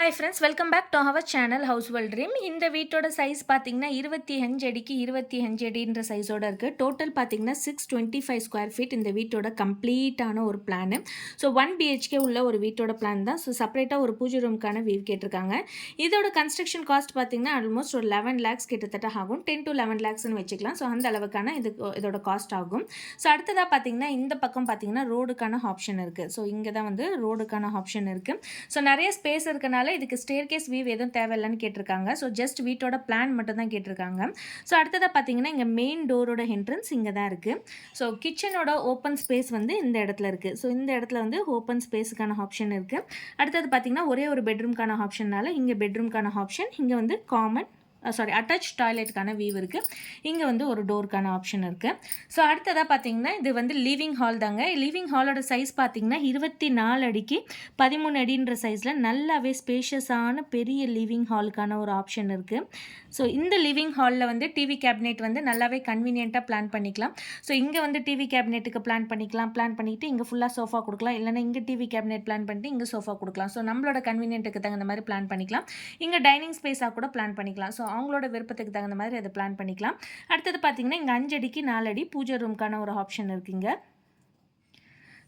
Hi friends welcome back to our channel house well dream இந்த வீட்டோட size பார்த்தீங்கன்னா இருபத்தி அஞ்சு அடிக்கு இருபத்தி அஞ்சு அடின்ற சைஸோட இருக்குது டோட்டல் பார்த்தீங்கன்னா six twenty five square feet இந்த வீட்டோட கம்ப்ளீட்டான ஒரு பிளான் ஸோ ஒன் பிஹெச்கே உள்ள ஒரு வீட்டோட பிளான் தான். ஸோ செப்பரேட்டாக ஒரு பூஜை ரூமுக்கான வீவ் கேட்டிருக்காங்க. இதோட கன்ஸ்ட்ரக்ஷன் காஸ்ட் பார்த்தீங்கன்னா ஆல்மோஸ்ட் ஒரு லெவன் லேக்ஸ் கிட்டத்தட்ட ஆகும். டென் டு லெவன் லேக்ஸ்னு வச்சுக்கலாம். ஸோ அந்த அளவுக்கான இது இதோட காஸ்ட் ஆகும். ஸோ அடுத்ததாக பார்த்தீங்கன்னா இந்த பக்கம் பார்த்தீங்கன்னா ரோடுக்கான ஆப்ஷன் இருக்குது ஸோ இங்கே தான் வந்து ரோடுக்கான ஆப்ஷன் இருக்குது ஸோ நிறைய ஸ்பேஸ் இருக்கனால இதுக்கு ஸ்டேர் கேஸ் வியூ எதுவும் தேவையில்லைன்னு கேட்டிருக்காங்க. ஸோ ஜஸ்ட் வீட்டோட பிளான் மட்டும் தான் கேட்டிருக்காங்க. ஸோ அடுத்ததாக பார்த்தீங்கன்னா இங்கே மெயின் டோரோட என்ட்ரன்ஸ் இங்கே தான் இருக்குது ஸோ கிச்சனோட ஓப்பன் ஸ்பேஸ் வந்து இந்த இடத்துல இருக்குது ஸோ இந்த இடத்துல வந்து ஓப்பன் ஸ்பேஸுக்கான ஆப்ஷன் இருக்குது அடுத்தது பார்த்தீங்கன்னா ஒரே ஒரு பெட்ரூம்க்கான ஆப்ஷன்னால இங்கே பெட்ரூம்க்கான ஆப்ஷன் இங்கே வந்து காமன் சாரி அட்டாச் டாய்லெட்டுக்கான வீவ் இருக்குது இங்கே வந்து ஒரு டோருக்கான ஆப்ஷன் இருக்குது ஸோ அடுத்ததாக பார்த்தீங்கன்னா இது வந்து லிவிங் ஹால் தாங்க. லிவிங் ஹாலோட சைஸ் பார்த்தீங்கன்னா இருபத்தி நாலு அடிக்கு பதிமூணு அடின்ற சைஸில் நல்லாவே ஸ்பேஷியஸான பெரிய லிவிங் ஹாலுக்கான ஒரு ஆப்ஷன் இருக்குது ஸோ இந்த லிவிங் ஹாலில் வந்து டிவி கேபினெட் வந்து நல்லாவே கன்வீனியண்ட்டாக பிளான் பண்ணிக்கலாம். ஸோ இங்கே வந்து டிவி கேபினெட்டுக்கு பிளான் பண்ணிக்கலாம். பிளான் பண்ணிவிட்டு இங்கே ஃபுல்லாக சோஃபா கொடுக்கலாம். இல்லைனா இங்கே டிவி கேபினெட் பிளான் பண்ணிட்டு இங்கே சோஃபா கொடுக்கலாம். ஸோ நம்மளோட கன்வீனியன்ட்டுக்கு தகுந்த மாதிரி பிளான் பண்ணிக்கலாம். இங்கே டைனிங் ஸ்பேஸாக கூட பிளான் பண்ணிக்கலாம். ஸோ அவங்களோட விருப்பத்துக்கு தகுந்த மாதிரி அதை பிளான் பண்ணிக்கலாம். அடுத்தது பார்த்தீங்கன்னா இங்கே அஞ்சடிக்கு நாலடி பூஜை ரூம்க்கான ஒரு ஆப்ஷன் இருக்குங்க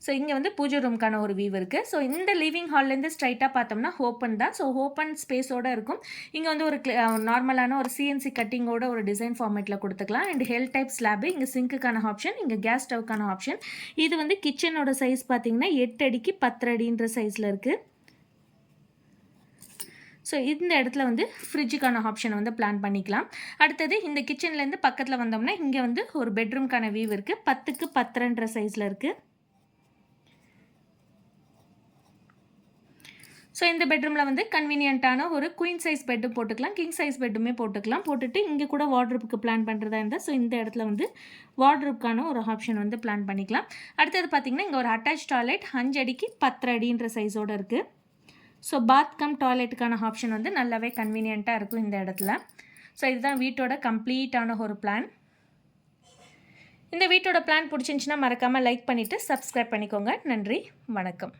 ஸோ இங்கே வந்து பூஜை ரூம்க்கான ஒரு வியூ இருக்குது ஸோ இந்த லிவிங் ஹால்லேருந்து ஸ்ட்ரைட்டாக பார்த்தோம்னா ஓப்பன் தான். ஸோ ஓப்பன் ஸ்பேஸோடு இருக்கும். இங்கே வந்து ஒரு நார்மலான ஒரு சிஎன்சி கட்டிங்கோட ஒரு டிசைன் ஃபார்மேட்டில் கொடுத்துக்கலாம். அண்ட் ஹெல் டைப் ஸ்லாபு இங்கே சிங்க்குக்கான ஆப்ஷன் இங்கே கேஸ் ஸ்டவ்க்கான ஆப்ஷன் இது வந்து கிச்சனோட சைஸ் பார்த்தீங்கன்னா எட்டு அடிக்கு பத்து அடின்ற சைஸில் இருக்குது ஸோ இந்த இடத்துல வந்து ஃப்ரிட்ஜுக்கான ஆப்ஷனை வந்து பிளான் பண்ணிக்கலாம். அடுத்தது இந்த கிச்சன்லேருந்து பக்கத்தில் வந்தோம்னா இங்கே வந்து ஒரு பெட்ரூம்க்கான வியூ இருக்குது பத்துக்கு பத்தரைன்ற சைஸில் இருக்குது ஸோ இந்த பெட்ரூமில் வந்து கன்வீனியண்ட்டான ஒரு குயின் சைஸ் பெட்டும் போட்டுக்கலாம். கிங் சைஸ் பெட்டுமே போட்டுக்கலாம். போட்டுட்டு இங்கே கூட வார்ட்ரூப்புக்கு பிளான் பண்ணுறதா இருந்தால் ஸோ இந்த இடத்துல வந்து வார்ட்ரூப்க்கான ஒரு ஆப்ஷன் வந்து பிளான் பண்ணிக்கலாம். அடுத்தது பார்த்திங்கன்னா இங்கே ஒரு அட்டாச் டாய்லெட் அஞ்சு அடிக்கு பத்து அடின்ற சைஸோடு இருக்குது ஸோ பாத் கம் டாய்லெட்டுக்கான ஆப்ஷன் வந்து நல்லாவே கன்வீனியண்ட்டாக இருக்கும் இந்த இடத்துல. ஸோ இதுதான் வீட்டோட கம்ப்ளீட்டான ஒரு பிளான் இந்த வீட்டோட பிளான் பிடிச்சிருந்துச்சின்னா மறக்காமல் லைக் பண்ணிவிட்டு சப்ஸ்கிரைப் பண்ணிக்கோங்க. நன்றி வணக்கம்.